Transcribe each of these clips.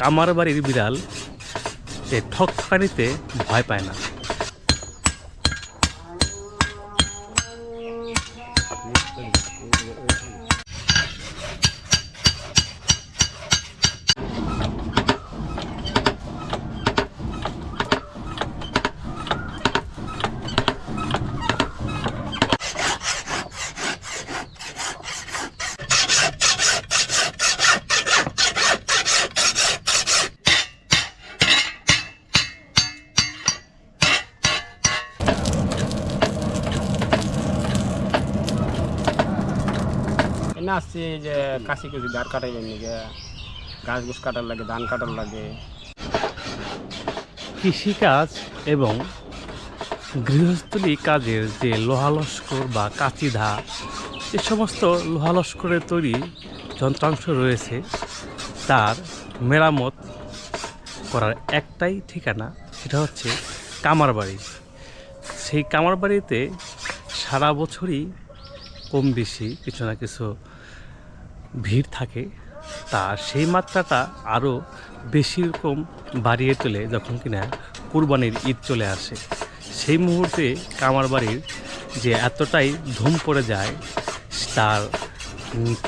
কামার বাড়ির বিড়াল সে ঠকঠাকানিতে ভয় পায় না। এনে আসছি যে কাশি কুচি ধার কাটাইবার নিগে গাছ গুছ কাটার লাগে, ধান কাটার লাগে। কৃষিকাজ এবং গৃহস্থলী কাজের যে লোহা লস্কর বা কাঁচিধা যে সমস্ত লোহা লস্করের তৈরি যন্ত্রাংশ রয়েছে। তার মেরামত করার একটাই ঠিকানা, সেটা হচ্ছে কামার বাড়ি সেই কামার বাড়িতে সারা বছরই কম বেশি কিছু না কিছু ভিড় থাকে, তা সেই মাত্রাটা আরও বেশি রকম বাড়িয়ে তোলে যখন কিনা কুরবানির ঈদ চলে আসে। সেই মুহূর্তে কামার বাড়ির যে এতটাই ধুম পড়ে যায়, তার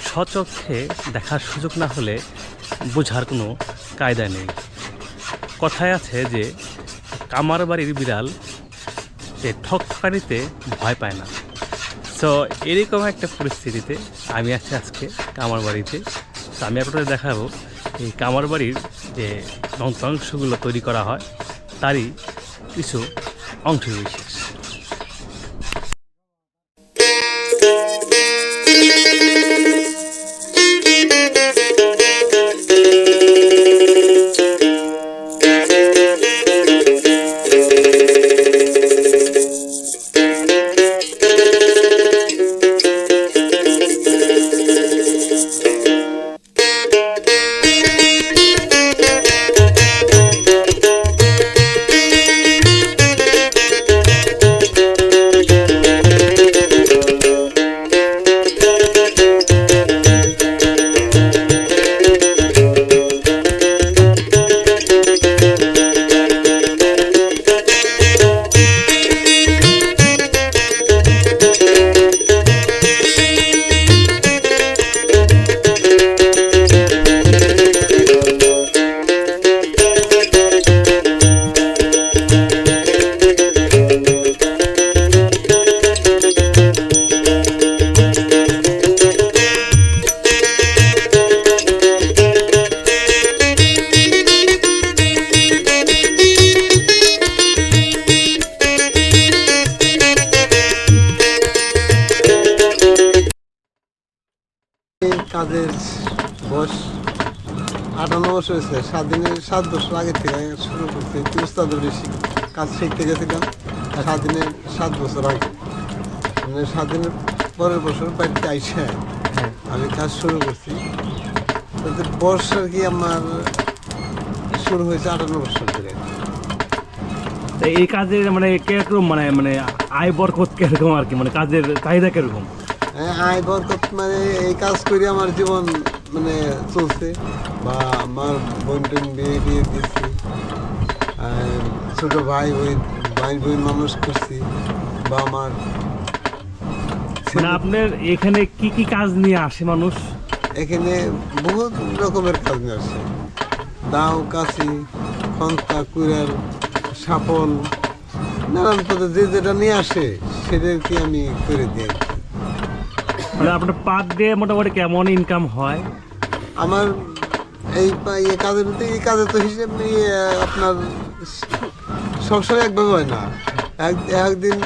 স্বচক্ষে দেখার সুযোগ না হলে বোঝার কোনো কায়দা নেই। কথায় আছে যে, কামার বাড়ির বিড়াল যে ঠকঠাকানিতে ভয় পায় না। সো এরকম একটা পরিস্থিতিতে আমি আছি আজকে কামার বাড়িতে। তো আমি আপনাদের দেখাবো এই কামার বাড়ির যে যন্ত্রাংশগুলো তৈরি করা হয়, তারই কিছু অংশ বিশেষ হয়েছে। সাত দিনের সাত বছর আগে থেকে শুরু করতে উস্তাদ কাজ শিখতে গেছিলাম সাত দিনের সাত বছর আগে। মানে সাত দিনের পরের বছর বাড়িতে আইসে আমি কাজ শুরু করছি। তাতে আর কি আমার শুরু হয়েছে আটান্ন বছর ধরে। এই কাজের মানে কীরকম মানে মানে আয় বরকত কীরকম আর কি? মানে কাজের চাহিদা কীরকম? হ্যাঁ, আয় বরকত মানে এই কাজ করে আমার জীবন মানে চলছে বা আমার বোন টোন বিয়ে দিয়ে দিচ্ছি ছোট ভাই ওই ভাই বোন মানুষ করছি বা আমার মানে আপনার এখানে কি কি কাজ নিয়ে আসে মানুষ? এখানে বহুত রকমের কাজ নিয়ে আসে। দাও কাশি খন্তা কুড়াল সাপল নানান পদে যে যেটা নিয়ে আসে সেটাকে আমি করে দিই। মানে আপনার পার ডে মোটামুটি কেমন ইনকাম হয়? আমার এই এই কাজের এই কাজে তো হিসেব নিয়ে আপনার সবসময় একভাবে হয় না। এক একদিন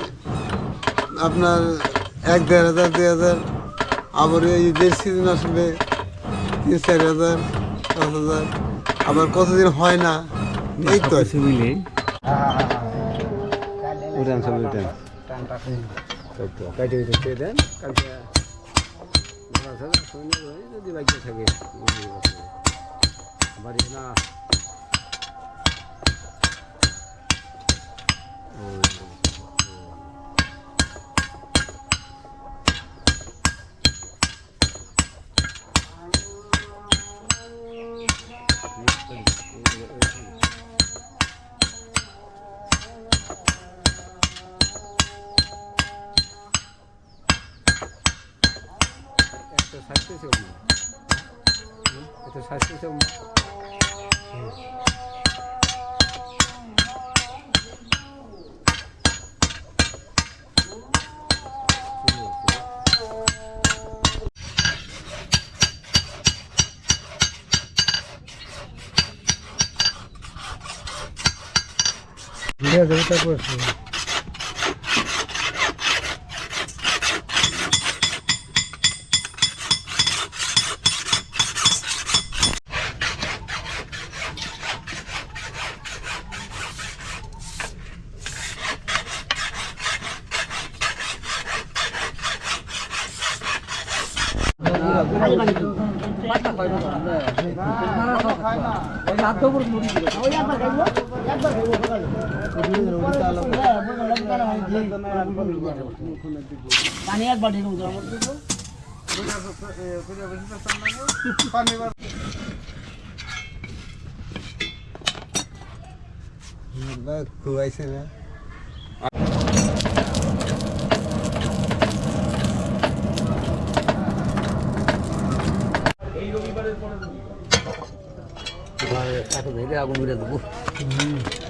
আপনার এক দেড় হাজার দুই হাজার আবার এই ঈদের সিজন আসবে তিন চার হাজার পাঁচ হাজার আবার কতদিন হয় না এই তো। সবকিছু মিলিয়ে। উঠান সব উঠান। কাটে উঠে দেন কালকে যদি বাকি থাকে। বাড়ি না এটা স্বাস্থ্য দিয়ে দেবে তারপর খুয়াইছে না আগুন মেরে দেবো কয়লা রং তো কয়লা হলে বেশি উঠে পাকা মশলা বাইর করতো তার করব কিল দিয়ে আলাইতো মানুষ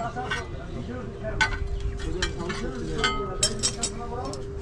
Thank you.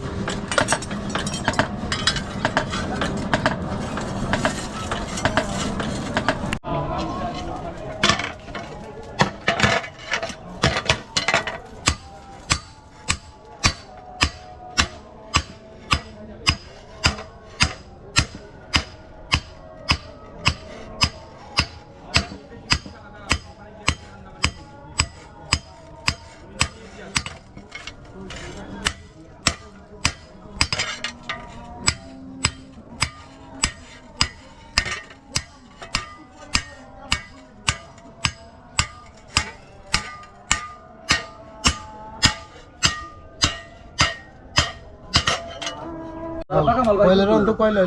এই ফিরে খাবা পুরো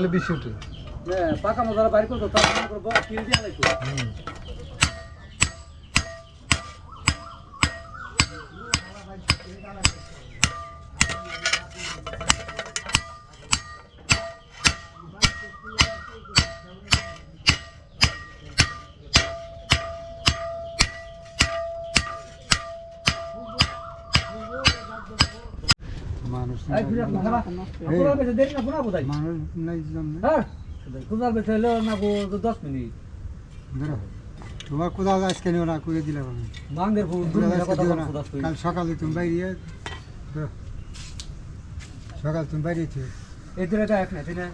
বেশি দেরি না পুরো বোঝাই মানুষ নাই জন্য হ্যাঁ কুদাল বেশি হলো দশ মিনিট। তোমার কোথাও আজকে নিও না করে দিলাম আমি। মাঙ্গের কাল সকালে তুমি বাইরে সকাল তুমি বাইরে এই এক না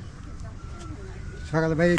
সকালে বাইরে